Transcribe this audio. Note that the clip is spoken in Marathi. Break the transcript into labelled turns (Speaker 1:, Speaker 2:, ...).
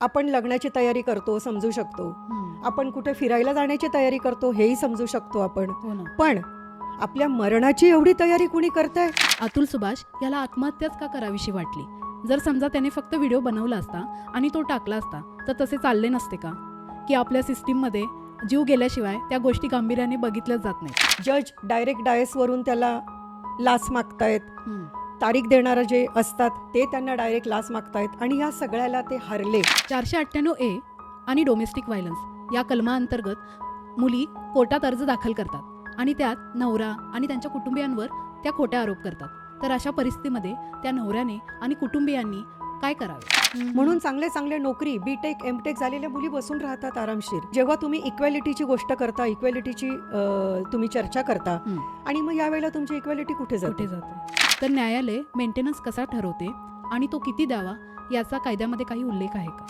Speaker 1: आपण लग्नाची तयारी करतो समजू शकतो. आपण कुठे फिरायला जाण्याची तयारी करतो हेही समजू शकतो आपण.
Speaker 2: हो
Speaker 1: पण आपल्या मरणाची एवढी तयारी कुणी करताय?
Speaker 2: अतुल सुभाष याला आत्महत्याच का करावीशी वाटली? जर समजा त्याने फक्त व्हिडिओ बनवला असता आणि तो टाकला असता तर तसे चालले नसते का? की आपल्या सिस्टीममध्ये जीव गेल्याशिवाय त्या गोष्टी गांभीर्याने बघितल्याच जात नाहीत.
Speaker 1: जज डायरेक्ट डायसवरून त्याला लाच मागतायत. तारीख देणारं जे असतात ते त्यांना डायरेक्ट लाच मागतायत आणि या सगळ्याला ते हरले.
Speaker 2: चारशे अठ्ठ्याण्णव ए आणि डोमेस्टिक व्हायलन्स या कलमाअंतर्गत मुली कोर्टात अर्ज दाखल करतात आणि त्यात नवरा आणि त्यांच्या कुटुंबियांवर त्या खोटे आरोप करतात. तर अशा परिस्थितीमध्ये त्या नवऱ्याने आणि कुटुंबियांनी काय करावे?
Speaker 1: म्हणून चांगले चांगले नोकरी बीटेक एमटेक झालेल्या मुली बसून राहतात आरामशीर. जेव्हा तुम्ही इक्वॅलिटीची गोष्ट करता इक्वॅलिटीची तुम्ही चर्चा करता. आणि मग यावेळेला तुमची इक्वॅलिटी कुठे
Speaker 2: कुठे
Speaker 1: जाते
Speaker 2: जाते? तर न्यायालय मेंटेनन्स कसा ठरवते आणि तो किती द्यावा याचा कायद्यामध्ये काही उल्लेख आहे का?